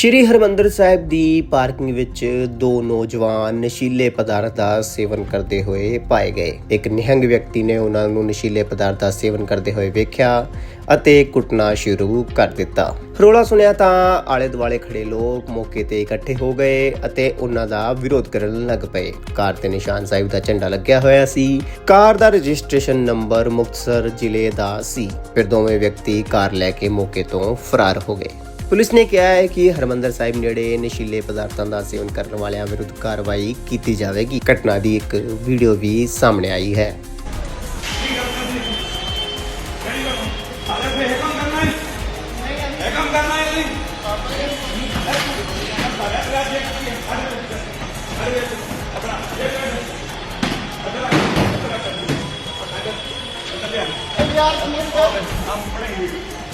ਸ਼੍ਰੀ ਹਰਮੰਦਰ ਸਾਹਿਬ ਦੀ parking ਵਿੱਚ ਦੋ ਨੌਜਵਾਨ ਨਸ਼ੀਲੇ ਪਦਾਰਥ ਦਾ ਸੇਵਨ ਕਰਦੇ ਹੋਏ ਪਾਏ ਗਏ। ਇੱਕ ਨਿਹੰਗ ਵਿਅਕਤੀ ਨੇ ਉਹਨਾਂ ਨੂੰ ਨਸ਼ੀਲੇ ਪਦਾਰਥ ਦਾ ਸੇਵਨ ਕਰਦੇ ਹੋਏ ਵੇਖਿਆ ਅਤੇ ਕੁੱਟਣਾ ਸ਼ੁਰੂ ਕਰ ਦਿੱਤਾ। ਰੋਲਾ ਸੁਣਿਆ ਤਾਂ ਆਲੇ ਦੁਆਲੇ ਖੜੇ ਲੋਕ ਮੌਕੇ ਤੇ ਇਕੱਠੇ ਹੋ ਗਏ ਅਤੇ ਉਹਨਾਂ ਦਾ ਵਿਰੋਧ ਕਰਨ ਲੱਗ ਪਏ। ਕਾਰ ਤੇ ਨਿਸ਼ਾਨ ਸਾਹਿਬ ਦਾ ਝੰਡਾ ਲੱਗਿਆ ਹੋਇਆ ਸੀ। ਕਾਰ ਦਾ ਰਜਿਸਟ੍ਰੇਸ਼ਨ ਨੰਬਰ ਮੁਕਤਸਰ ਜ਼ਿਲ੍ਹੇ ਦਾ ਸੀ। ਫਿਰ ਦੋਵੇਂ ਵਿਅਕਤੀ ਕਾਰ ਲੈ ਕੇ ਮੌਕੇ ਤੋਂ ਫਰਾਰ ਹੋ ਗਏ। ਪੁਲਿਸ ਨੇ ਕਿਹਾ ਹੈ ਕਿ ਹਰਮੰਦਰ ਸਾਹਿਬ ਨੇੜੇ ਨਸ਼ੀਲੇ ਪਦਾਰਥਾਂ ਦਾ ਸੇਵਨ ਕਰਨ ਵਾਲਿਆਂ ਵਿਰੁੱਧ ਕਾਰਵਾਈ ਕੀਤੀ ਜਾਵੇਗੀ। ਘਟਨਾ ਦੀ ਇੱਕ ਵੀਡੀਓ ਵੀ ਸਾਹਮਣੇ ਆਈ ਹੈ।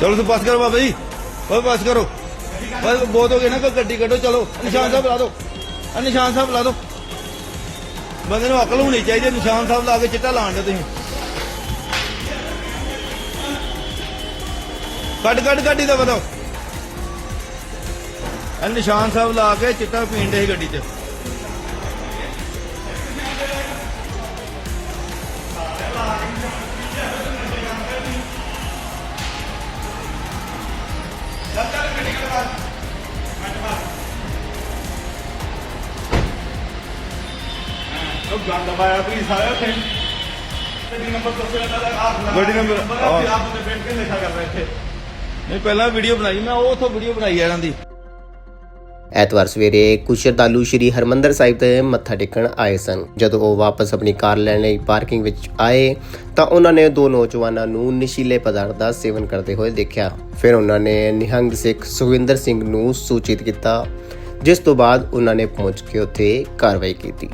ਚਲੋ ਤੁਸੀਂ ਪਾਸ ਕਰੋ ਬਾਬਾ ਜੀ। ਓਏ ਪਾਸ ਕਰੋ। ਬਸ ਬਹੁਤ ਹੋ ਗਏ ਨਾ, ਕੋਈ ਗੱਡੀ ਕੱਢੋ, ਚਲੋ। ਨਿਸ਼ਾਨ ਸਾਹਿਬ ਲਾ ਦਿਓ। ਆ ਨਿਸ਼ਾਨ ਸਾਹਿਬ ਲਾ ਦਿਓ। ਬੰਦੇ ਨੂੰ ਅਕਲ ਹੋਣੀ ਚਾਹੀਦੀ ਨਿਸ਼ਾਨ ਸਾਹਿਬ ਲਾ ਕੇ ਚਿੱਟਾ ਲਾਣ ਦੇ ਤੁਸੀਂ। ਕੱਢ ਕੱਢ, ਗੱਡੀ ਦਾ ਬਤਾਓ ਨਿਸ਼ਾਨ ਸਾਹਿਬ ਲਾ ਕੇ ਚਿੱਟਾ ਪੀਣ ਦੇ ਸੀ ਗੱਡੀ 'ਚ। ਉਹ ਗੰਦ ਪਾਇਆ ਤੁਸੀਂ ਸਾਰੇ ਉੱਥੇ। ਗੱਡੀ ਨੰਬਰ ਦੱਸੋ ਇਹਨਾਂ ਦਾ ਆਪ ਗੱਡੀ ਨੰਬਰ, ਆਹ। ਆਪ ਤੇ ਬੈਠ ਕੇ ਨਸ਼ਾ ਕਰ ਰਹੇ ਇੱਥੇ? ਨਹੀਂ ਪਹਿਲਾਂ ਵੀਡੀਓ ਬਣਾਈ ਮੈਂ ਉਹ ਉਥੋਂ ਵੀਡੀਓ ਬਣਾਈ ਆ ਇਹਨਾਂ ਦੀ। ਐਤਵਾਰ ਸਵੇਰੇ ਕੁਝ ਸ਼ਰਧਾਲੂ ਸ਼੍ਰੀ ਹਰਮੰਦਰ ਸਾਹਿਬ ਤੇ ਮੱਥਾ ਟੇਕਣ ਆਏ ਸਨ। ਜਦੋਂ ਉਹ ਵਾਪਸ ਆਪਣੀ ਕਾਰ ਲੈਣ ਲਈ ਪਾਰਕਿੰਗ ਵਿੱਚ ਆਏ ਤਾਂ ਉਹਨਾਂ ਨੇ ਦੋ ਨੌਜਵਾਨਾਂ ਨੂੰ ਨਸ਼ੀਲੇ ਪਦਾਰਥ ਦਾ ਸੇਵਨ ਕਰਦੇ ਹੋਏ ਦੇਖਿਆ। ਫਿਰ ਉਹਨਾਂ ਨੇ ਨਿਹੰਗ ਸਿੱਖ ਸੁਖਵਿੰਦਰ ਸਿੰਘ ਨੂੰ ਸੂਚਿਤ ਕੀਤਾ ਜਿਸ ਤੋਂ ਬਾਅਦ ਉਹਨਾਂ ਨੇ ਪਹੁੰਚ ਕੇ ਉੱਥੇ ਕਾਰਵਾਈ ਕੀਤੀ।